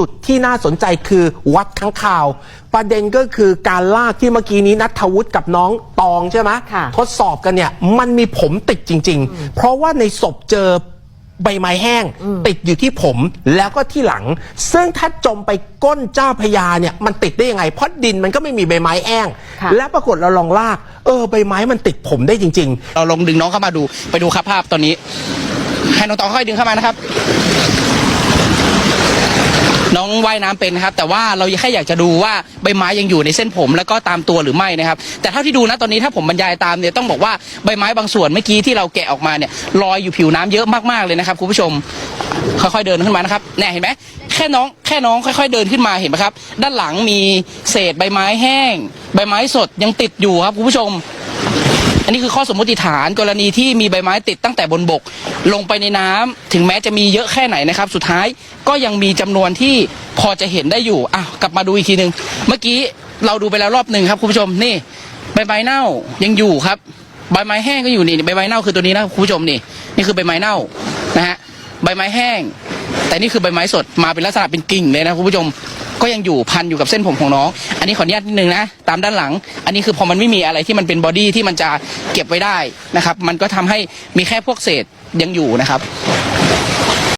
จุดที่น่าสนใจคือวัดข้างข่าว ประเด็นก็คือการลากที่เมื่อกี้นี้นัทวุฒิกับน้องตองใช่ไหมค่ะทดสอบกันเนี่ยมันมีผมติดจริง ๆ เพราะว่าในศพเจอใบไม้แห้ง ติดอยู่ที่ผมแล้วก็ที่หลัง ซึ่งถ้าจมไปก้นเจ้าพระยาเนี่ยมันติดได้ยังไง เพราะดินมันก็ไม่มีใบไม้แห้งค่ะและปรากฏเราลองลาก เออใบไม้มันติดผมได้จริง ๆ เราลองดึงน้องเข้ามาดูไปดูครับภาพตอนนี้ ให้น้องตองค่อยดึงเข้ามานะครับ น้องว่ายน้ำเป็นนะครับ แต่ว่าเราแค่อยากจะดูว่าใบไม้ยังอยู่ในเส้นผม แล้วก็ตามตัวหรือไม่นะครับ แต่เท่าที่ดูนะตอนนี้ถ้าผมบรรยายตามเนี่ยต้องบอกว่าใบไม้บางส่วนเมื่อกี้ที่เราแกะออกมาเนี่ยลอยอยู่ผิวน้ำเยอะมากๆเลยนะครับคุณผู้ชมค่อยๆเดินขึ้นมานะครับเนี่ยเห็นไหมแค่น้องแค่น้องค่อย ๆ เดินขึ้นมาเห็นไหมครับ ด้านหลังมีเศษใบไม้แห้ง ใบไม้สดยังติดอยู่ครับคุณผู้ชม นนี้คือข้อสมมติฐานกรณีที่มีใบไม้ติดตั้งแต่บนบก ลงไปในน้ำถึงแม้จะมีเยอะแค่ไหนนะครับ สุดท้ายก็ยังมีจำนวนที่พอจะเห็นได้อยู่อะกลับมาดูอีกทีหนึ่งเมื่อกี้เราดูไปแล้วรอบหนึ่งครับคุณผู้ชมนี่ใบไม้เน่ายังอยู่ครับ ใบไม้แห้งก็อยู่นี่ใบไม้เน่าคือตัวนี้นะคุณผู้ชมนี่นี่คือใบไม้เน่านะฮะใบไม้แห้ง แต่นี่คือใบไม้สดมาเป็นลักษณะเป็นกิ่งเลยนะคุณผู้ชมก็ยังอยู่พันอยู่กับเส้นผมของน้อง อันนี้ขออนุญาตนิดนึงนะตามด้านหลัง อันนี้คือพอมันไม่มีอะไรที่มันเป็นบอดี้ที่มันจะเก็บไว้ได้นะครับ มันก็ทำให้มีแค่พวกเศษยังอยู่นะครับ